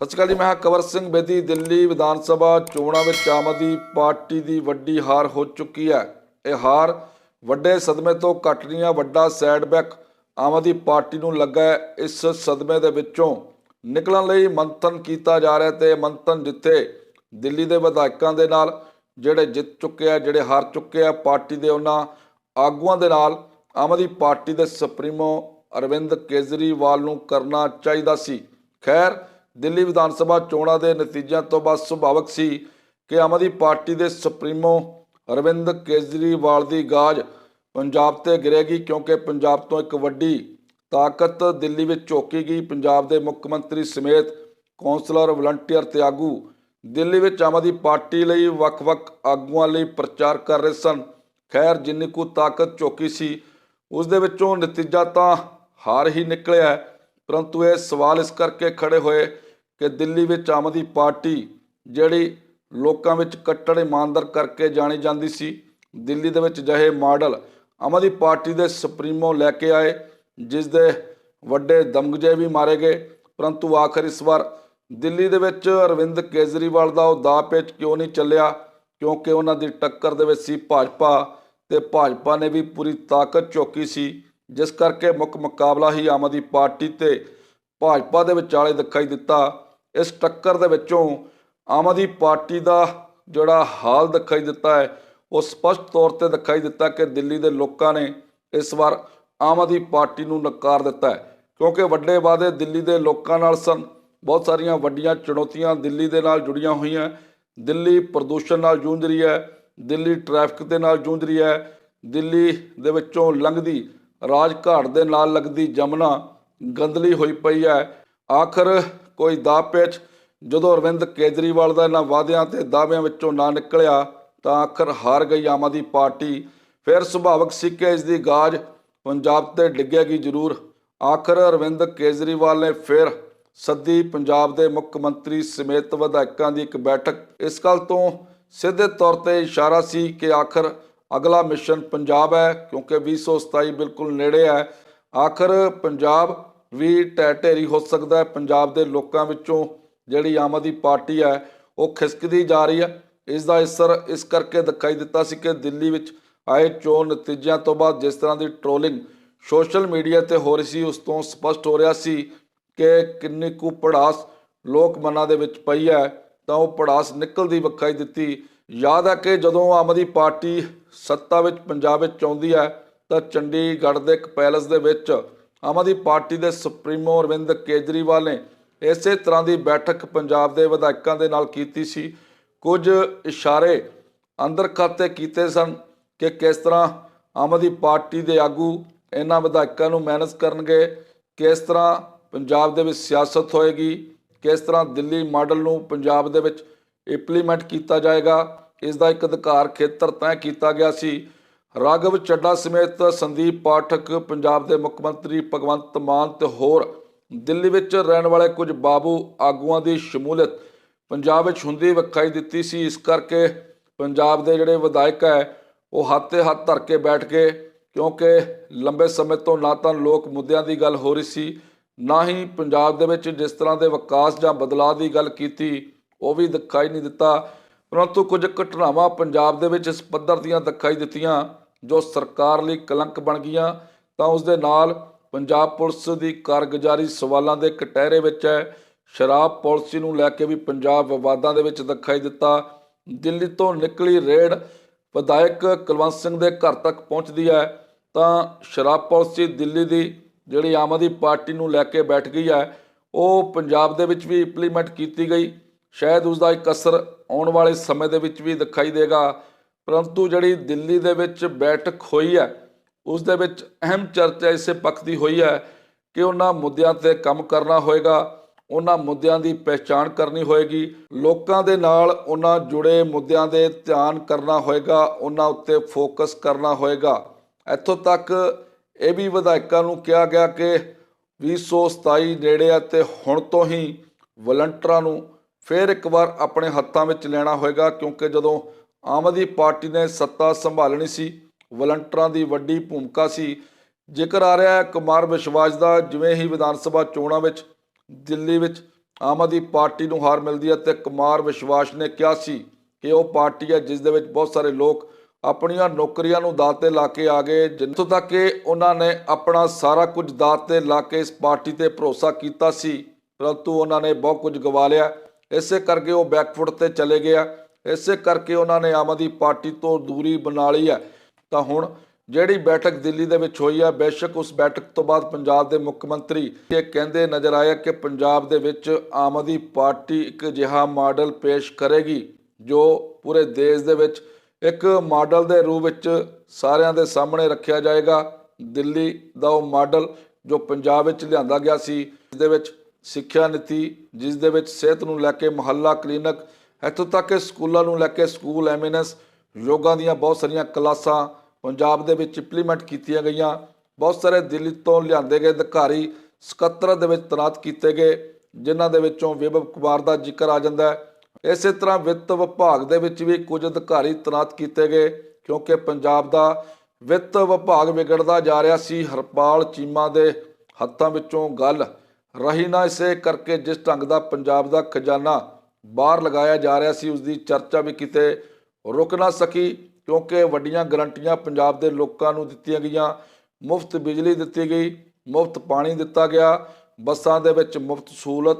ਸਤਿ ਸ਼੍ਰੀ ਅਕਾਲ ਜੀ, ਮੈਂ ਹਾਂ ਕਵਰ ਸਿੰਘ ਬੇਦੀ, ਦਿੱਲੀ ਵਿਧਾਨ ਸਭਾ ਚੋਣਾਂ ਵਿੱਚ ਆਮ ਆਦਮੀ ਪਾਰਟੀ ਦੀ ਵੱਡੀ ਹਾਰ ਹੋ ਚੁੱਕੀ ਹੈ। ਇਹ ਹਾਰ ਵੱਡੇ ਸਦਮੇ ਤੋਂ ਘਟ ਨਹੀਂ ਹੈ ਵੱਡਾ ਸੈਡਬੈਕ ਆਮ ਆਦਮੀ ਪਾਰਟੀ ਨੂੰ ਲੱਗਾ ਇਸ ਸਦਮੇ ਦੇ ਵਿੱਚੋਂ ਨਿਕਲਣ ਲਈ ਮੰਥਨ ਕੀਤਾ ਜਾ ਰਿਹਾ ਤੇ ਮੰਥਨ ਜਿੱਥੇ ਦਿੱਲੀ ਦੇ ਵਿਧਾਇਕਾਂ ਦੇ ਨਾਲ, ਜਿਹੜੇ ਜਿੱਤ ਚੁੱਕੇ ਆ, ਜਿਹੜੇ ਹਾਰ ਚੁੱਕੇ ਆ ਪਾਰਟੀ ਦੇ ਉਹਨਾਂ ਆਗੂਆਂ ਦੇ ਨਾਲ ਆਮ ਆਦਮੀ ਪਾਰਟੀ ਦੇ ਸੁਪਰੀਮੋ ਅਰਵਿੰਦ ਕੇਜਰੀਵਾਲ ਨੂੰ ਕਰਨਾ ਚਾਹੀਦਾ ਸੀ। ਖੈਰ ਦਿੱਲੀ ਵਿਧਾਨ ਸਭਾ ਚੋਣਾਂ ਦੇ ਨਤੀਜਿਆਂ ਤੋਂ ਬਾਅਦ ਸੁਭਾਵਕ ਸੀ ਕਿ ਆਮ ਆਦਮੀ ਪਾਰਟੀ ਦੇ ਸੁਪਰੀਮੋ ਅਰਵਿੰਦ ਕੇਜਰੀਵਾਲ ਦੀ ਗਾਜ ਪੰਜਾਬ ਤੇ ਗਿਰੇਗੀ ਕਿਉਂਕਿ ਪੰਜਾਬ ਤੋਂ ਇੱਕ ਵੱਡੀ ਤਾਕਤ ਦਿੱਲੀ ਵਿੱਚ ਝੋਕੀ ਗਈ। ਪੰਜਾਬ ਦੇ ਮੁੱਖ ਮੰਤਰੀ ਸਮੇਤ ਕੌਂਸਲਰ, ਵਲੰਟੀਅਰ ਤੇ ਆਗੂ ਦਿੱਲੀ ਵਿੱਚ ਆਮ ਆਦਮੀ ਪਾਰਟੀ ਲਈ ਵੱਖ-ਵੱਖ ਆਗੂਆਂ ਲਈ ਪ੍ਰਚਾਰ ਕਰ ਰਹੇ ਸਨ। ਖੈਰ, ਜਿੰਨੀ ਕੁ ਤਾਕਤ ਝੋਕੀ ਸੀ, ਉਸ ਦੇ ਵਿੱਚੋਂ ਨਤੀਜਾ ਤਾਂ ਹਾਰ ਹੀ ਨਿਕਲਿਆ ਪਰੰਤੂ ਇਹ ਸਵਾਲ ਇਸ ਕਰਕੇ ਖੜੇ ਹੋਏ ਕਿ ਦਿੱਲੀ ਵਿੱਚ ਆਮ ਆਦਮੀ ਪਾਰਟੀ ਜਿਹੜੀ ਲੋਕਾਂ ਵਿੱਚ ਕੱਟੜ ਇਮਾਨਦਾਰ ਕਰਕੇ ਜਾਣੀ ਜਾਂਦੀ ਸੀ, ਦਿੱਲੀ ਦੇ ਵਿੱਚ ਜਹੇ ਮਾਡਲ ਆਮ ਆਦਮੀ ਪਾਰਟੀ ਦੇ ਸੁਪਰੀਮੋ ਲੈ ਕੇ ਆਏ ਜਿਸ ਦੇ ਵੱਡੇ ਦਮਗਜੇ ਵੀ ਮਾਰੇ ਗਏ। ਪਰੰਤੂ ਆਖਰ ਇਸ ਵਾਰ ਦਿੱਲੀ ਦੇ ਵਿੱਚ ਅਰਵਿੰਦ ਕੇਜਰੀਵਾਲ ਦਾ ਉਹ ਦਾਅ ਪੇਚ ਕਿਉਂ ਨਹੀਂ ਚੱਲਿਆ? ਕਿਉਂਕਿ ਉਹਨਾਂ ਦੀ ਟੱਕਰ ਦੇ ਵਿੱਚ ਸੀ ਭਾਜਪਾ ਤੇ ਭਾਜਪਾ ਨੇ ਵੀ ਪੂਰੀ ਤਾਕਤ ਝੋਕੀ ਸੀ, ਜਿਸ ਕਰਕੇ ਮੁੱਖ ਮੁਕਾਬਲਾ ਹੀ ਆਮ ਆਦਮੀ ਪਾਰਟੀ ਤੇ ਭਾਜਪਾ ਦੇ ਵਿਚਾਲੇ ਦਿਖਾਈ ਦਿੱਤਾ। ਇਸ ਟੱਕਰ ਦੇ ਵਿੱਚੋਂ ਆਮ ਆਦਮੀ ਪਾਰਟੀ ਦਾ ਜਿਹੜਾ ਹਾਲ ਦਿਖਾਈ ਦਿੱਤਾ ਹੈ, ਉਹ ਸਪਸ਼ਟ ਤੌਰ ਤੇ ਦਿਖਾਈ ਦਿੱਤਾ ਕਿ ਦਿੱਲੀ ਦੇ ਲੋਕਾਂ ਨੇ ਇਸ ਵਾਰ ਆਮ ਆਦਮੀ ਪਾਰਟੀ ਨੂੰ ਨਕਾਰ ਦਿੱਤਾ ਹੈ। ਕਿਉਂਕਿ ਵੱਡੇ ਵਾਅਦੇ ਦਿੱਲੀ ਦੇ ਲੋਕਾਂ ਨਾਲ ਸਨ। ਬਹੁਤ ਸਾਰੀਆਂ ਵੱਡੀਆਂ ਚੁਣੌਤੀਆਂ ਦਿੱਲੀ ਦੇ ਨਾਲ ਜੁੜੀਆਂ ਹੋਈਆਂ। ਦਿੱਲੀ ਪ੍ਰਦੂਸ਼ਣ ਨਾਲ ਜੂਝ ਰਹੀ ਹੈ, ਦਿੱਲੀ ਟ੍ਰੈਫਿਕ ਦੇ ਨਾਲ ਜੂਝ ਰਹੀ ਹੈ, ਦਿੱਲੀ ਦੇ ਵਿੱਚੋਂ ਲੰਘਦੀ ਰਾਜਘਾਟ ਦੇ ਨਾਲ ਲੱਗਦੀ ਜਮਨਾ ਗੰਦਲੀ ਹੋਈ ਪਈ ਹੈ। ਆਖਰ ਕੋਈ ਦਾਅ ਪੇਚ ਜਦੋਂ ਅਰਵਿੰਦ ਕੇਜਰੀਵਾਲ ਦਾ ਇਹਨਾਂ ਵਾਅਦਿਆਂ ਤੇ ਦਾਅਵਿਆਂ ਵਿੱਚੋਂ ਨਾ ਨਿਕਲਿਆ ਤਾਂ ਆਖਰ ਹਾਰ ਗਈ ਆਮ ਆਦਮੀ ਪਾਰਟੀ। ਫਿਰ ਸੁਭਾਵਕ ਸੀ ਕਿ ਇਸ ਦੀ ਗਾਜ ਪੰਜਾਬ ਤੇ ਡਿੱਗੇਗੀ ਜ਼ਰੂਰ। ਆਖਰ ਅਰਵਿੰਦ ਕੇਜਰੀਵਾਲ ਨੇ ਫਿਰ ਸੱਦੀ ਪੰਜਾਬ ਦੇ ਮੁੱਖ ਮੰਤਰੀ ਸਮੇਤ ਵਿਧਾਇਕਾਂ ਦੀ ਇੱਕ ਬੈਠਕ। ਇਸ ਗੱਲ ਤੋਂ ਸਿੱਧੇ ਤੌਰ ਤੇ ਇਸ਼ਾਰਾ ਸੀ ਕਿ ਆਖਰ ਅਗਲਾ ਮਿਸ਼ਨ ਪੰਜਾਬ ਹੈ, ਕਿਉਂਕਿ 2027 ਬਿਲਕੁਲ ਨੇੜੇ ਹੈ। ਆਖਰ ਪੰਜਾਬ ਵੀ ਢਹਿ ਢੇਰੀ ਹੋ ਸਕਦਾ ਹੈ। ਪੰਜਾਬ ਦੇ ਲੋਕਾਂ ਵਿੱਚੋਂ ਜਿਹੜੀ ਆਮ ਆਦਮੀ ਪਾਰਟੀ ਹੈ, ਉਹ ਖਿਸਕਦੀ ਜਾ ਰਹੀ ਹੈ। ਇਸ ਦਾ ਅਸਰ ਇਸ ਕਰਕੇ ਦਿਖਾਈ ਦਿੱਤਾ ਸੀ ਕਿ ਦਿੱਲੀ ਵਿੱਚ ਆਏ ਚੋਣ ਨਤੀਜਿਆਂ ਤੋਂ ਬਾਅਦ ਜਿਸ ਤਰ੍ਹਾਂ ਦੀ ਟ੍ਰੋਲਿੰਗ ਸੋਸ਼ਲ ਮੀਡੀਆ ਤੇ ਹੋ ਰਹੀ ਸੀ, ਉਸ ਤੋਂ ਸਪਸ਼ਟ ਹੋ ਰਿਹਾ ਸੀ ਕਿ ਕਿੰਨੀ ਕੁ ਪੜਾਸ ਲੋਕ ਮਨਾਂ ਦੇ ਵਿੱਚ ਪਈ ਹੈ, ਤਾਂ ਉਹ ਪੜਾਸ ਨਿਕਲਦੀ ਵਿਖਾਈ ਦਿੱਤੀ। ਯਾਦ ਹੈ ਕਿ ਜਦੋਂ ਆਮ ਆਦਮੀ ਪਾਰਟੀ ਸੱਤਾ ਵਿੱਚ, ਪੰਜਾਬ ਵਿੱਚ ਆਉਂਦੀ ਹੈ, ਤਾਂ ਚੰਡੀਗੜ੍ਹ ਦੇ ਇੱਕ ਪੈਲਸ ਦੇ ਵਿੱਚ ਆਮ ਆਦਮੀ ਪਾਰਟੀ ਦੇ ਸੁਪਰੀਮੋ ਅਰਵਿੰਦ ਕੇਜਰੀਵਾਲ ਨੇ ਇਸੇ ਤਰ੍ਹਾਂ ਦੀ ਬੈਠਕ ਪੰਜਾਬ ਦੇ ਵਿਧਾਇਕਾਂ ਦੇ ਨਾਲ ਕੀਤੀ ਸੀ। ਕੁਝ ਇਸ਼ਾਰੇ ਅੰਦਰ ਖਾਤੇ ਕੀਤੇ ਸਨ ਕਿ ਕਿਸ ਤਰ੍ਹਾਂ ਆਮ ਆਦਮੀ ਪਾਰਟੀ ਦੇ ਆਗੂ ਇਹਨਾਂ ਵਿਧਾਇਕਾਂ ਨੂੰ ਮੈਨੇਜ ਕਰਨਗੇ, ਕਿਸ ਤਰ੍ਹਾਂ ਪੰਜਾਬ ਦੇ ਵਿੱਚ ਸਿਆਸਤ ਹੋਏਗੀ, ਕਿਸ ਤਰ੍ਹਾਂ ਦਿੱਲੀ ਮਾਡਲ ਨੂੰ ਪੰਜਾਬ ਦੇ ਵਿੱਚ ਇੰਪਲੀਮੈਂਟ ਕੀਤਾ ਜਾਏਗਾ। ਇਸ ਦਾ ਇੱਕ ਅਧਿਕਾਰ ਖੇਤਰ ਤੈਅ ਕੀਤਾ ਗਿਆ ਸੀ। ਰਾਘਵ ਚੱਡਾ ਸਮੇਤ ਸੰਦੀਪ ਪਾਠਕ, ਪੰਜਾਬ ਦੇ ਮੁੱਖ ਮੰਤਰੀ ਭਗਵੰਤ ਮਾਨ ਤੇ ਹੋਰ। ਦਿੱਲੀ ਵਿੱਚ ਰਹਿਣ ਵਾਲੇ ਕੁਝ ਬਾਬੂ ਆਗੂਆਂ ਦੀ ਸ਼ਮੂਲੀਅਤ। ਪੰਜਾਬ ਵਿੱਚ ਹੁੰਦੀ ਵਿਖਾਈ ਦਿੱਤੀ ਸੀ। ਇਸ ਕਰਕੇ ਪੰਜਾਬ ਦੇ ਜਿਹੜੇ ਵਿਧਾਇਕ ਹੈ, ਉਹ ਹੱਥੇ ਹੱਥ ਧਰ ਕੇ ਬੈਠ ਗਏ ਕਿਉਂਕਿ ਲੰਬੇ ਸਮੇਂ ਤੋਂ ਨਾ ਤਾਂ ਲੋਕ ਮੁੱਦਿਆਂ ਦੀ ਗੱਲ ਹੋ ਰਹੀ ਸੀ, ਨਾ ਹੀ ਪੰਜਾਬ ਦੇ ਵਿੱਚ ਜਿਸ ਤਰ੍ਹਾਂ ਦੇ ਵਿਕਾਸ ਜਾਂ ਬਦਲਾਅ ਦੀ ਗੱਲ ਕੀਤੀ, ਉਹ ਵੀ ਦਿਖਾਈ ਨਹੀਂ ਦਿੱਤਾ। ਪਰੰਤੂ ਕੁਝ ਘਟਨਾਵਾਂ ਪੰਜਾਬ ਦੇ ਵਿੱਚ ਇਸ ਪੱਧਰ ਦੀਆਂ ਦਿਖਾਈ ਦਿੱਤੀਆਂ, ਜੋ ਸਰਕਾਰ ਲਈ ਕਲੰਕ ਬਣ ਗਈਆਂ, ਤਾਂ ਉਸ ਦੇ ਨਾਲ ਪੰਜਾਬ ਪੁਲਿਸ ਦੀ ਕਾਰਗੁਜ਼ਾਰੀ ਸਵਾਲਾਂ ਦੇ ਕਟਹਿਰੇ ਵਿੱਚ ਹੈ। ਸ਼ਰਾਬ ਪਾਲਿਸੀ ਨੂੰ ਲੈ ਕੇ ਵੀ ਪੰਜਾਬ ਵਿਵਾਦਾਂ ਦੇ ਵਿੱਚ ਦਿਖਾਈ ਦਿੱਤਾ। ਦਿੱਲੀ ਤੋਂ ਨਿਕਲੀ ਰੇਡ ਵਿਧਾਇਕ ਕੁਲਵੰਤ ਸਿੰਘ ਦੇ ਘਰ ਤੱਕ ਪਹੁੰਚਦੀ ਹੈ, ਤਾਂ ਸ਼ਰਾਬ ਪਾਲਿਸੀ ਦਿੱਲੀ ਦੀ ਜਿਹੜੀ ਆਮ ਆਦਮੀ ਪਾਰਟੀ ਨੂੰ ਲੈ ਕੇ ਬੈਠ ਗਈ ਹੈ, ਉਹ ਪੰਜਾਬ ਦੇ ਵਿੱਚ ਵੀ ਇੰਪਲੀਮੈਂਟ ਕੀਤੀ ਗਈ। ਸ਼ਾਇਦ ਉਸ ਦਾ ਇੱਕ ਅਸਰ ਆਉਣ ਵਾਲੇ ਸਮੇਂ ਦੇ ਵਿੱਚ ਵੀ ਦਿਖਾਈ ਦੇਗਾ। ਪਰੰਤੂ ਜਿਹੜੀ ਦਿੱਲੀ ਦੇ ਵਿੱਚ ਬੈਠਕ ਹੋਈ ਹੈ, ਉਸ ਦੇ ਵਿੱਚ ਅਹਿਮ ਚਰਚਾ ਇਸੇ ਪੱਖ ਦੀ ਹੋਈ ਹੈ ਕਿ ਉਹਨਾਂ ਮੁੱਦਿਆਂ ਤੇ ਕੰਮ ਕਰਨਾ ਹੋਏਗਾ, ਉਹਨਾਂ ਮੁੱਦਿਆਂ ਦੀ ਪਹਿਚਾਣ ਕਰਨੀ ਹੋਏਗੀ, ਲੋਕਾਂ ਦੇ ਨਾਲ ਉਹਨਾਂ ਜੁੜੇ ਮੁੱਦਿਆਂ ਦੇ ਧਿਆਨ ਕਰਨਾ ਹੋਏਗਾ, ਉਹਨਾਂ ਉੱਤੇ ਫੋਕਸ ਕਰਨਾ ਹੋਏਗਾ। ਇੱਥੋਂ ਤੱਕ ਇਹ ਵੀ ਵਿਧਾਇਕਾਂ ਨੂੰ ਕਿਹਾ ਗਿਆ ਕਿ 2027 ਨੇੜੇ ਆ ਤੇ ਹੁਣ ਤੋਂ ਹੀ ਵਲੰਟਰਾਂ ਨੂੰ ਫਿਰ ਇੱਕ ਵਾਰ ਆਪਣੇ ਹੱਥਾਂ ਵਿੱਚ ਲੈਣਾ ਹੋਏਗਾ, ਕਿਉਂਕਿ ਜਦੋਂ ਆਮ ਆਦਮੀ ਪਾਰਟੀ ਨੇ ਸੱਤਾ ਸੰਭਾਲਣੀ ਸੀ, ਵਲੰਟਰਾਂ ਦੀ ਵੱਡੀ ਭੂਮਿਕਾ ਸੀ, ਜ਼ਿਕਰ ਆ ਰਿਹਾ ਹੈ ਕੁਮਾਰ ਵਿਸ਼ਵਾਸ ਦਾ, ਜਿਵੇਂ ਹੀ ਵਿਧਾਨ ਸਭਾ ਚੋਣਾਂ ਵਿੱਚ, ਦਿੱਲੀ ਵਿੱਚ ਆਮ ਆਦਮੀ ਪਾਰਟੀ ਨੂੰ ਹਾਰ ਮਿਲਦੀ ਹੈ ਤੇ ਕੁਮਾਰ ਵਿਸ਼ਵਾਸ ਨੇ ਕਿਹਾ ਸੀ ਕਿ ਉਹ ਪਾਰਟੀ ਹੈ ਜਿਸ ਦੇ ਵਿੱਚ ਬਹੁਤ ਸਾਰੇ ਲੋਕ ਆਪਣੀਆਂ ਨੌਕਰੀਆਂ ਨੂੰ ਦਾਅ ਤੇ ਲਾ ਕੇ ਆ ਗਏ ਜਿੱਥੋਂ ਤੱਕ ਕਿ ਉਹਨਾਂ ਨੇ ਆਪਣਾ ਸਾਰਾ ਕੁਝ ਦਾਅ ਤੇ ਲਾ ਕੇ ਇਸ ਪਾਰਟੀ ਤੇ ਭਰੋਸਾ ਕੀਤਾ ਸੀ, ਪਰੰਤੂ ਉਹਨਾਂ ਨੇ ਬਹੁਤ ਕੁਝ ਗਵਾ ਲਿਆ। ਇਸੇ ਕਰਕੇ ਉਹ ਬੈਕਫੁੱਟ ਤੇ ਚਲੇ ਗਿਆ। ਇਸੇ ਕਰਕੇ ਉਹਨਾਂ ਨੇ ਆਮ ਆਦਮੀ ਪਾਰਟੀ ਤੋਂ ਦੂਰੀ ਬਣਾ ਲਈ ਹੈ। ਤਾਂ ਹੁਣ ਜਿਹੜੀ ਬੈਠਕ ਦਿੱਲੀ ਦੇ ਵਿੱਚ ਹੋਈ ਹੈ, ਬੇਸ਼ੱਕ ਉਸ ਬੈਠਕ ਤੋਂ ਬਾਅਦ ਪੰਜਾਬ ਦੇ ਮੁੱਖ ਮੰਤਰੀ ਇਹ ਕਹਿੰਦੇ ਨਜ਼ਰ ਆਇਆ ਕਿ ਪੰਜਾਬ ਦੇ ਵਿੱਚ ਆਮ ਆਦਮੀ ਪਾਰਟੀ ਇੱਕ ਅਜਿਹਾ ਮਾਡਲ ਪੇਸ਼ ਕਰੇਗੀ, ਜੋ ਪੂਰੇ ਦੇਸ਼ ਦੇ ਵਿੱਚ ਇੱਕ ਮਾਡਲ ਦੇ ਰੂਪ ਵਿੱਚ ਸਾਰਿਆਂ ਦੇ ਸਾਹਮਣੇ ਰੱਖਿਆ ਜਾਏਗਾ। ਦਿੱਲੀ ਦਾ ਉਹ ਮਾਡਲ ਜੋ ਪੰਜਾਬ ਵਿੱਚ ਲਿਆਂਦਾ ਗਿਆ ਸੀ ਜਿਸ ਦੇ ਵਿੱਚ ਸਿੱਖਿਆ ਨੀਤੀ, ਜਿਸ ਦੇ ਵਿੱਚ ਸਿਹਤ ਨੂੰ ਲੈ ਕੇ ਮੁਹੱਲਾ, ਕਲੀਨਿਕ, ਇੱਥੋਂ ਤੱਕ ਕਿ ਸਕੂਲਾਂ ਨੂੰ ਲੈ ਕੇ ਸਕੂਲ, ਐਮਐਨਐਸ, ਯੋਗਾ ਦੀਆਂ ਬਹੁਤ ਸਾਰੀਆਂ ਕਲਾਸਾਂ ਪੰਜਾਬ ਦੇ ਵਿੱਚ ਇੰਪਲੀਮੈਂਟ ਕੀਤੀਆਂ ਗਈਆਂ। ਬਹੁਤ ਸਾਰੇ ਦਿੱਲੀ ਤੋਂ ਲਿਆਂਦੇ ਗਏ ਅਧਿਕਾਰੀ ਸਕੱਤਰ ਦੇ ਵਿੱਚ ਤੈਨਾਤ ਕੀਤੇ ਗਏ, ਜਿਨ੍ਹਾਂ ਦੇ ਵਿੱਚੋਂ ਵਿਭਵ ਕੁਮਾਰ ਦਾ ਜ਼ਿਕਰ ਆ ਜਾਂਦਾ ਹੈ। ਇਸੇ ਤਰ੍ਹਾਂ ਵਿੱਤ ਵਿਭਾਗ ਦੇ ਵਿੱਚ ਵੀ ਕੁਝ ਅਧਿਕਾਰੀ ਤੈਨਾਤ ਕੀਤੇ ਗਏ, ਕਿਉਂਕਿ ਪੰਜਾਬ ਦਾ ਵਿੱਤ ਵਿਭਾਗ ਵਿਗੜਦਾ ਜਾ ਰਿਹਾ ਸੀ। ਹਰਪਾਲ ਚੀਮਾ ਦੇ ਹੱਥਾਂ ਵਿੱਚੋਂ ਗੱਲ ਰਹੀ ਨਾ ਇਸੇ ਕਰਕੇ ਜਿਸ ਢੰਗ ਦਾ ਪੰਜਾਬ ਦਾ ਖਜ਼ਾਨਾ ਬਾਹਰ ਲਗਾਇਆ ਜਾ ਰਿਹਾ ਸੀ ਉਸ ਦੀ ਚਰਚਾ ਵੀ ਕਿਤੇ ਰੁਕ ਨਾ ਸਕੀ, ਕਿਉਂਕਿ ਵੱਡੀਆਂ ਗਰੰਟੀਆਂ ਪੰਜਾਬ ਦੇ ਲੋਕਾਂ ਨੂੰ ਦਿੱਤੀਆਂ ਗਈਆਂ। ਮੁਫਤ ਬਿਜਲੀ ਦਿੱਤੀ ਗਈ, ਮੁਫਤ ਪਾਣੀ ਦਿੱਤਾ ਗਿਆ, ਬੱਸਾਂ ਦੇ ਵਿੱਚ ਮੁਫਤ ਸਹੂਲਤ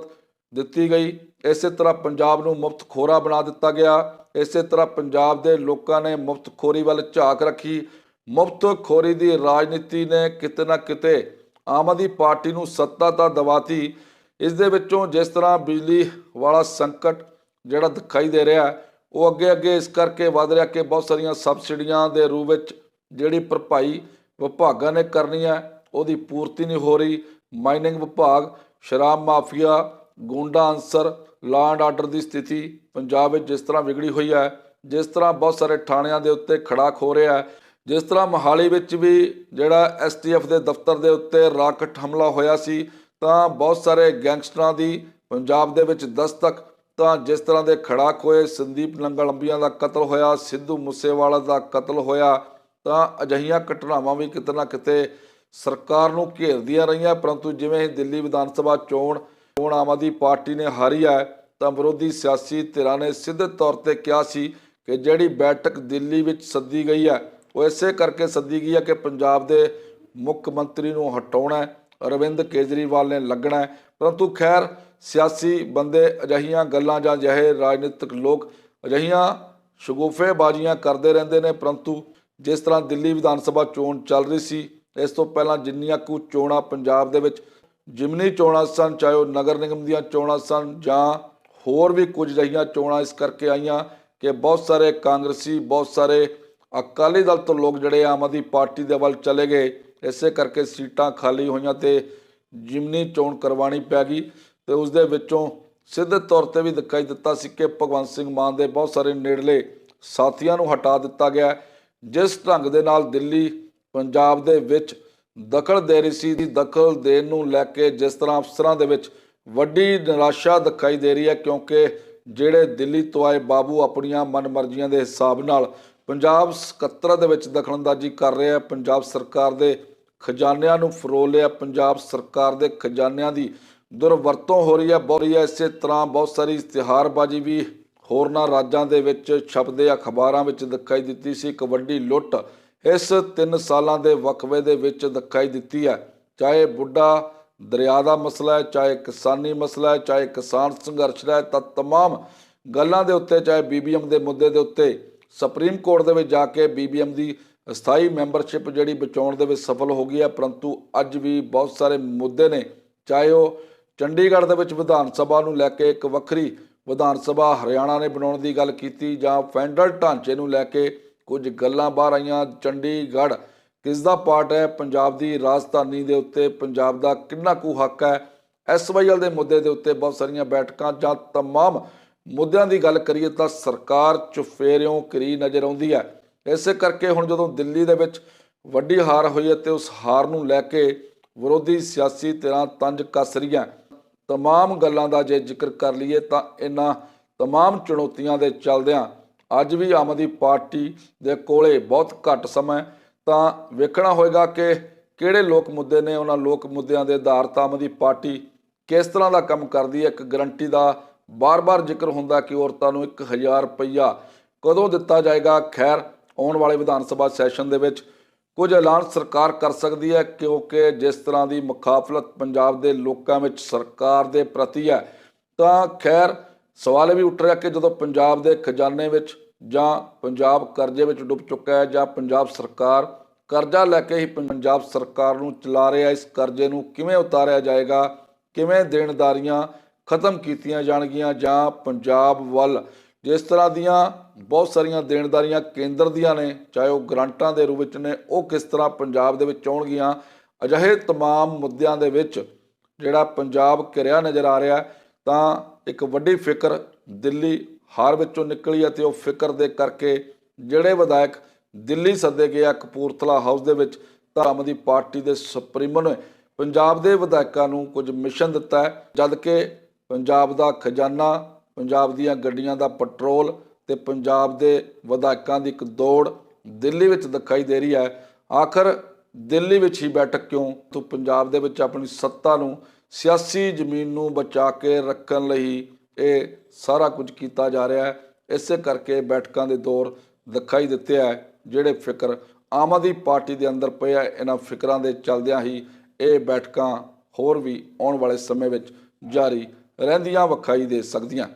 ਦਿੱਤੀ ਗਈ। ਇਸੇ ਤਰ੍ਹਾਂ ਪੰਜਾਬ ਨੂੰ ਮੁਫਤ ਖੋਰਾ ਬਣਾ ਦਿੱਤਾ ਗਿਆ। ਇਸੇ ਤਰ੍ਹਾਂ ਪੰਜਾਬ ਦੇ ਲੋਕਾਂ ਨੇ ਮੁਫਤ ਖੋਰੀ ਵੱਲ ਝਾਕ ਰੱਖੀ। ਮੁਫਤ ਖੋਰੀ ਦੀ ਰਾਜਨੀਤੀ ਨੇ ਕਿਤੇ ਨਾ ਕਿਤੇ ਆਮ ਆਦਮੀ ਪਾਰਟੀ ਨੂੰ ਸੱਤਾ ਤਾਂ ਦਵਾਤੀ, ਇਸ ਦੇ ਵਿੱਚੋਂ ਜਿਸ ਤਰ੍ਹਾਂ ਬਿਜਲੀ ਵਾਲਾ ਸੰਕਟ ਜਿਹੜਾ ਦਿਖਾਈ ਦੇ ਰਿਹਾ, ਉਹ ਅੱਗੇ ਅੱਗੇ ਇਸ ਕਰਕੇ ਵਧ ਰਿਹਾ ਕਿ ਬਹੁਤ ਸਾਰੀਆਂ ਸਬਸਿਡੀਆਂ ਦੇ ਰੂਪ ਵਿੱਚ ਜਿਹੜੀ ਭਰਪਾਈ ਵਿਭਾਗਾਂ ਨੇ ਕਰਨੀ ਹੈ, ਉਹਦੀ ਪੂਰਤੀ ਨਹੀਂ ਹੋ ਰਹੀ। ਮਾਈਨਿੰਗ ਵਿਭਾਗ, ਸ਼ਰਾਬ ਮਾਫੀਆ, ਗੁੰਡਾ ਅਨਸਰ ਲਾਅ ਐਂਡ ਆਰਡਰ ਦੀ ਸਥਿਤੀ ਪੰਜਾਬ ਵਿੱਚ ਜਿਸ ਤਰ੍ਹਾਂ ਵਿਗੜੀ ਹੋਈ ਹੈ, ਜਿਸ ਤਰ੍ਹਾਂ ਬਹੁਤ ਸਾਰੇ ਥਾਣਿਆਂ ਦੇ ਉੱਤੇ ਖੜਾਕ ਹੋ ਰਿਹਾ ਹੈ ਜਿਸ ਤਰ੍ਹਾਂ ਮੋਹਾਲੀ ਵਿੱਚ ਵੀ ਜਿਹੜਾ ਐਸਟੀਐਫ ਦੇ ਦਫ਼ਤਰ ਦੇ ਉੱਤੇ ਰਾਕਟ ਹਮਲਾ ਹੋਇਆ ਸੀ, ਤਾਂ ਬਹੁਤ ਸਾਰੇ ਗੈਂਗਸਟਰਾਂ ਦੀ ਪੰਜਾਬ ਦੇ ਵਿੱਚ ਦਸਤਕ, ਤਾਂ ਜਿਸ ਤਰ੍ਹਾਂ ਦੇ ਖੜਾਕ ਹੋਏ, ਸੰਦੀਪ ਲੰਗਲੰਬੀਆਂ ਦਾ ਕਤਲ ਹੋਇਆ, ਸਿੱਧੂ ਮੂਸੇਵਾਲਾ ਦਾ ਕਤਲ ਹੋਇਆ, ਤਾਂ ਅਜਿਹੀਆਂ ਘਟਨਾਵਾਂ ਵੀ ਕਿਤੇ ਨਾ ਕਿਤੇ ਸਰਕਾਰ ਨੂੰ ਘੇਰਦੀਆਂ ਰਹੀਆਂ, ਪਰੰਤੂ ਜਿਵੇਂ ਹੀ ਦਿੱਲੀ ਵਿਧਾਨ ਸਭਾ ਚੋਣ ਚੋਣ ਆਮ ਆਦਮੀ ਪਾਰਟੀ ਨੇ ਹਾਰੀ ਹੈ, ਤਾਂ ਵਿਰੋਧੀ ਸਿਆਸੀ ਧਿਰਾਂ ਨੇ ਸਿੱਧੇ ਤੌਰ ਤੇ ਕਿਹਾ ਸੀ ਕਿ ਜਿਹੜੀ ਬੈਠਕ ਦਿੱਲੀ ਵਿੱਚ ਸੱਦੀ ਗਈ ਹੈ ਉਹ ਇਸੇ ਕਰਕੇ ਸੱਦੀ ਗਈ ਹੈ ਕਿ ਪੰਜਾਬ ਦੇ ਮੁੱਖ ਮੰਤਰੀ ਨੂੰ ਹਟਾਉਣਾ ਅਰਵਿੰਦ ਕੇਜਰੀਵਾਲ ਨੇ ਲੱਗਣਾ ਪਰੰਤੂ ਖੈਰ, ਸਿਆਸੀ ਬੰਦੇ ਅਜਿਹੀਆਂ ਗੱਲਾਂ ਜਾਂ ਅਜਿਹੇ ਰਾਜਨੀਤਿਕ ਲੋਕ ਅਜਿਹੀਆਂ ਸ਼ਗੂਫੇਬਾਜ਼ੀਆਂ ਕਰਦੇ ਰਹਿੰਦੇ ਨੇ, ਪਰੰਤੂ ਜਿਸ ਤਰ੍ਹਾਂ ਦਿੱਲੀ ਵਿਧਾਨ ਸਭਾ ਚੋਣ ਚੱਲ ਰਹੀ ਸੀ, ਇਸ ਤੋਂ ਪਹਿਲਾਂ ਜਿੰਨੀਆਂ ਕੁ ਚੋਣਾਂ ਪੰਜਾਬ ਦੇ ਵਿੱਚ ਜਿਮਨੀ ਚੋਣਾਂ ਸਨ, ਚਾਹੇ ਉਹ ਨਗਰ ਨਿਗਮ ਦੀਆਂ ਚੋਣਾਂ ਸਨ ਜਾਂ ਹੋਰ ਵੀ ਕੁਝ ਅਜਿਹੀਆਂ ਚੋਣਾਂ, ਇਸ ਕਰਕੇ ਆਈਆਂ ਕਿ ਬਹੁਤ ਸਾਰੇ ਕਾਂਗਰਸੀ, ਬਹੁਤ ਸਾਰੇ ਅਕਾਲੀ ਦਲ ਤੋਂ ਲੋਕ ਜਿਹੜੇ ਆਮ ਆਦਮੀ ਪਾਰਟੀ ਦੇ ਵੱਲ ਚਲੇ ਗਏ, ਇਸੇ ਕਰਕੇ ਸੀਟਾਂ ਖਾਲੀ ਹੋਈਆਂ ਤੇ ਜਿਮਨੀ ਚੋਣ ਕਰਵਾਣੀ ਪੈ ਗਈ ਤੇ ਉਸ ਦੇ ਵਿੱਚੋਂ ਸਿੱਧੇ ਤੌਰ ਤੇ ਵੀ ਦਿਖਾਈ ਦਿੱਤਾ ਸੀ ਕਿ ਭਗਵੰਤ ਸਿੰਘ ਮਾਨ ਦੇ ਬਹੁਤ ਸਾਰੇ ਨੇੜਲੇ ਸਾਥੀਆਂ ਨੂੰ ਹਟਾ ਦਿੱਤਾ ਗਿਆ ਜਿਸ ਢੰਗ ਦੇ ਨਾਲ ਦਿੱਲੀ, ਪੰਜਾਬ ਦੇ ਵਿੱਚ ਦਖਲ ਦੇ ਰਹੀ ਸੀ, ਦੀ ਦਖਲ ਦੇਣ ਨੂੰ ਲੈ ਕੇ ਜਿਸ ਤਰ੍ਹਾਂ ਅਫਸਰਾਂ ਦੇ ਵਿੱਚ ਵੱਡੀ ਨਿਰਾਸ਼ਾ ਦਿਖਾਈ ਦੇ ਰਹੀ ਹੈ, ਕਿਉਂਕਿ ਜਿਹੜੇ ਦਿੱਲੀ ਤੋਂ ਆਏ ਬਾਬੂ ਆਪਣੀਆਂ ਮਨਮਰਜ਼ੀਆਂ ਦੇ ਹਿਸਾਬ ਨਾਲ ਪੰਜਾਬ ਸਕੱਤਰ ਦੇ ਵਿੱਚ ਦਖਲਅੰਦਾਜ਼ੀ ਕਰ ਰਹੇ ਆ ਪੰਜਾਬ ਸਰਕਾਰ ਦੇ ਖਜ਼ਾਨਿਆਂ ਨੂੰ ਫਰੋਲ ਲਿਆ ਪੰਜਾਬ ਸਰਕਾਰ ਦੇ ਖਜ਼ਾਨਿਆਂ ਦੀ ਦੁਰਵਰਤੋਂ ਹੋ ਰਹੀ ਹੈ ਬਹੁਤ ਰਹੀ ਹੈ ਇਸੇ ਤਰ੍ਹਾਂ ਬਹੁਤ ਸਾਰੀ ਇਸ਼ਤਿਹਾਰਬਾਜ਼ੀ ਵੀ ਹੋਰਨਾਂ ਰਾਜਾਂ ਦੇ ਵਿੱਚ ਛਪਦੇ ਅਖਬਾਰਾਂ ਵਿੱਚ ਦਿਖਾਈ ਦਿੱਤੀ ਸੀ ਇੱਕ ਵੱਡੀ ਲੁੱਟ ਇਸ 3 ਸਾਲਾਂ ਦੇ ਵਕਫੇ ਦੇ ਵਿੱਚ ਦਿਖਾਈ ਦਿੱਤੀ ਹੈ ਚਾਹੇ ਬੁੱਢਾ ਦਰਿਆ ਦਾ ਮਸਲਾ ਹੈ ਚਾਹੇ ਕਿਸਾਨੀ ਮਸਲਾ ਹੈ ਚਾਹੇ ਕਿਸਾਨ ਸੰਘਰਸ਼ ਦਾ ਹੈ ਤਾਂ तमाम ਗੱਲਾਂ ਦੇ ਉੱਤੇ ਚਾਹੇ ਬੀਬੀਐਮ ਦੇ ਮੁੱਦੇ ਦੇ ਉੱਤੇ ਸੁਪਰੀਮ ਕੋਰਟ ਦੇ ਵਿੱਚ ਜਾ ਕੇ ਬੀਬੀਐਮ ਦੀ ਸਥਾਈ ਮੈਂਬਰਸ਼ਿਪ ਜਿਹੜੀ ਬਚਾਉਣ ਦੇ ਵਿੱਚ ਸਫਲ ਹੋ ਗਈ ਹੈ ਪਰੰਤੂ ਅੱਜ ਵੀ ਬਹੁਤ ਸਾਰੇ ਮੁੱਦੇ ਨੇ ਚਾਹੇ ਉਹ ਚੰਡੀਗੜ੍ਹ ਦੇ ਵਿੱਚ ਵਿਧਾਨ ਸਭਾ ਨੂੰ ਲੈ ਕੇ ਇੱਕ ਵੱਖਰੀ ਵਿਧਾਨ ਸਭਾ ਹਰਿਆਣਾ ਨੇ ਬਣਾਉਣ ਦੀ ਗੱਲ ਕੀਤੀ ਜਾਂ ਫੈਡਰਲ ਢਾਂਚੇ ਨੂੰ ਲੈ ਕੇ ਕੁਝ ਗੱਲਾਂ ਬਾਹਰ ਆਈਆਂ ਚੰਡੀਗੜ੍ਹ ਕਿਸ ਦਾ ਪਾਰਟ ਹੈ ਪੰਜਾਬ ਦੀ ਰਾਜਧਾਨੀ ਦੇ ਉੱਤੇ ਪੰਜਾਬ ਦਾ ਕਿੰਨਾ ਕੁ ਹੱਕ ਹੈ ਐਸਵਾਈਐਲ ਦੇ ਮੁੱਦੇ ਦੇ ਉੱਤੇ ਬਹੁਤ ਸਾਰੀਆਂ ਬੈਠਕਾਂ ਜਾਂ तमाम ਮੁੱਦਿਆਂ ਦੀ ਗੱਲ ਕਰੀਏ ਤਾਂ ਸਰਕਾਰ ਚੁਫੇਰਿਓਂ ਕਰੀ ਨਜ਼ਰ ਆਉਂਦੀ ਹੈ। ਇਸੇ ਕਰਕੇ ਹੁਣ ਜਦੋਂ ਦਿੱਲੀ ਦੇ ਵਿੱਚ ਵੱਡੀ ਹਾਰ ਹੋਈ ਹੈ ਤੇ ਉਸ ਹਾਰ ਨੂੰ ਲੈ ਕੇ ਵਿਰੋਧੀ ਸਿਆਸੀ ਧਿਰਾਂ ਤੰਜ ਕੱਸ ਰਹੀਆਂ। ਤਮਾਮ ਗੱਲਾਂ ਦਾ ਜੇ ਜ਼ਿਕਰ ਕਰ ਲਈਏ ਤਾਂ ਇਹਨਾਂ ਤਮਾਮ ਚੁਣੌਤੀਆਂ ਦੇ ਚੱਲਦਿਆਂ ਅੱਜ ਵੀ ਆਮ ਆਦਮੀ ਪਾਰਟੀ ਦੇ ਕੋਲੇ ਬਹੁਤ ਘੱਟ ਸਮਾਂ ਤਾਂ ਵੇਖਣਾ ਹੋਏਗਾ ਕਿ ਕਿਹੜੇ ਲੋਕ ਮੁੱਦੇ ਨੇ, ਉਹਨਾਂ ਲੋਕ ਮੁੱਦਿਆਂ ਦੇ ਆਧਾਰ ਤਾਂ ਆਮ ਆਦਮੀ ਪਾਰਟੀ ਕਿਸ ਤਰ੍ਹਾਂ ਦਾ ਕੰਮ ਕਰਦੀ ਹੈ। ਇੱਕ ਗਰੰਟੀ ਦਾ ਬਾਰ-ਬਾਰ ਜ਼ਿਕਰ ਹੁੰਦਾ ਕਿ ਔਰਤਾਂ ਨੂੰ 1000 ਰੁਪਈਆ ਕਦੋਂ ਦਿੱਤਾ ਜਾਏਗਾ? ਖੈਰ, ਆਉਣ ਵਾਲੇ ਵਿਧਾਨ ਸਭਾ ਸੈਸ਼ਨ ਦੇ ਵਿੱਚ ਕੁਝ ਐਲਾਨ ਸਰਕਾਰ ਕਰ ਸਕਦੀ ਹੈ, ਕਿਉਂਕਿ ਜਿਸ ਤਰ੍ਹਾਂ ਦੀ ਮੁਖਾਫਲਤ ਪੰਜਾਬ ਦੇ ਲੋਕਾਂ ਵਿੱਚ ਸਰਕਾਰ ਦੇ ਪ੍ਰਤੀ ਹੈ, ਤਾਂ ਖੈਰ, ਸਵਾਲ ਇਹ ਵੀ ਉੱਠ ਰਿਹਾ ਕਿ ਜਦੋਂ ਪੰਜਾਬ ਦੇ ਖਜ਼ਾਨੇ ਵਿੱਚ ਜਾਂ ਪੰਜਾਬ ਕਰਜ਼ੇ ਵਿੱਚ ਡੁੱਬ ਚੁੱਕਾ ਹੈ ਜਾਂ ਪੰਜਾਬ ਸਰਕਾਰ ਕਰਜ਼ਾ ਲੈ ਕੇ ਹੀ ਪੰਜਾਬ ਸਰਕਾਰ ਨੂੰ ਚਲਾ ਰਿਹਾ ਇਸ ਕਰਜ਼ੇ ਨੂੰ ਕਿਵੇਂ ਉਤਾਰਿਆ ਜਾਏਗਾ? ਕਿਵੇਂ ਦੇਣਦਾਰੀਆਂ ਖਤਮ ਕੀਤੀਆਂ ਜਾਣਗੀਆਂ ਜਾਂ ਪੰਜਾਬ ਵੱਲ ਜਿਸ ਤਰ੍ਹਾਂ ਦੀਆਂ ਬਹੁਤ ਸਾਰੀਆਂ ਦੇਣਦਾਰੀਆਂ ਕੇਂਦਰ ਦੀਆਂ ਨੇ ਚਾਹੇ ਉਹ ਗ੍ਰਾਂਟਾਂ ਦੇ ਰੂਪ ਵਿੱਚ ਨੇ ਉਹ ਕਿਸ ਤਰ੍ਹਾਂ ਪੰਜਾਬ ਦੇ ਵਿੱਚ ਆਉਣਗੀਆਂ ਅਜਿਹੇ तमाम ਮੁੱਦਿਆਂ ਦੇ ਵਿੱਚ ਜਿਹੜਾ ਪੰਜਾਬ ਘਿਰਿਆ ਨਜ਼ਰ ਆ ਰਿਹਾ ਹੈ, ਤਾਂ ਇੱਕ ਵੱਡੀ ਫਿਕਰ ਦਿੱਲੀ ਹਾਰ ਵਿੱਚੋਂ ਨਿਕਲੀ ਅਤੇ ਉਹ ਫਿਕਰ ਦੇ ਕਰਕੇ ਜਿਹੜੇ ਵਿਧਾਇਕ ਦਿੱਲੀ ਸੱਦੇ ਗਏ ਆ ਕਪੂਰਥਲਾ ਹਾਊਸ ਦੇ ਵਿੱਚ ਤਾਂ ਆਮ ਆਦਮੀ ਪਾਰਟੀ ਦੇ ਸੁਪਰੀਮੋ ਨੇ ਪੰਜਾਬ ਦੇ ਵਿਧਾਇਕਾਂ ਨੂੰ ਕੁਝ ਮਿਸ਼ਨ ਦਿੱਤਾ ਹੈ ਜਦ ਕਿ ਪੰਜਾਬ ਦਾ ਖਜ਼ਾਨਾ, ਪੰਜਾਬ ਦੀਆਂ ਗੱਡੀਆਂ ਦਾ ਪੈਟਰੋਲ ਤੇ ਪੰਜਾਬ ਦੇ ਵਿਧਾਇਕਾਂ ਦੀ ਇੱਕ ਦੌੜ ਦਿੱਲੀ ਵਿੱਚ ਦਿਖਾਈ ਦੇ ਰਹੀ ਹੈ। ਆਖਰ ਦਿੱਲੀ ਵਿੱਚ ਹੀ ਬੈਠਕ ਕਿਉਂ? ਤੋਂ ਪੰਜਾਬ ਦੇ ਵਿੱਚ ਆਪਣੀ ਸੱਤਾ ਨੂੰ ਸਿਆਸੀ ਜ਼ਮੀਨ ਨੂੰ ਬਚਾ ਕੇ ਰੱਖਣ ਲਈ ਇਹ ਸਾਰਾ ਕੁਝ ਕੀਤਾ ਜਾ ਰਿਹਾ ਹੈ। ਇਸੇ ਕਰਕੇ ਬੈਠਕਾਂ ਦੇ ਦੌਰ ਦਿਖਾਈ ਦਿੱਤੇ ਹੈ, ਜਿਹੜੇ ਫਿਕਰ ਆਮ ਆਦਮੀ ਪਾਰਟੀ ਦੇ ਅੰਦਰ ਪਏ ਆ ਇਹਨਾਂ ਫਿਕਰਾਂ ਦੇ ਚੱਲਦਿਆਂ ਹੀ ਇਹ ਬੈਠਕਾਂ ਹੋਰ ਵੀ ਆਉਣ ਵਾਲੇ ਸਮੇਂ ਵਿੱਚ ਜਾਰੀ ਰਹਿੰਦੀਆਂ ਵਿਖਾਈ ਦੇ ਸਕਦੀਆਂ।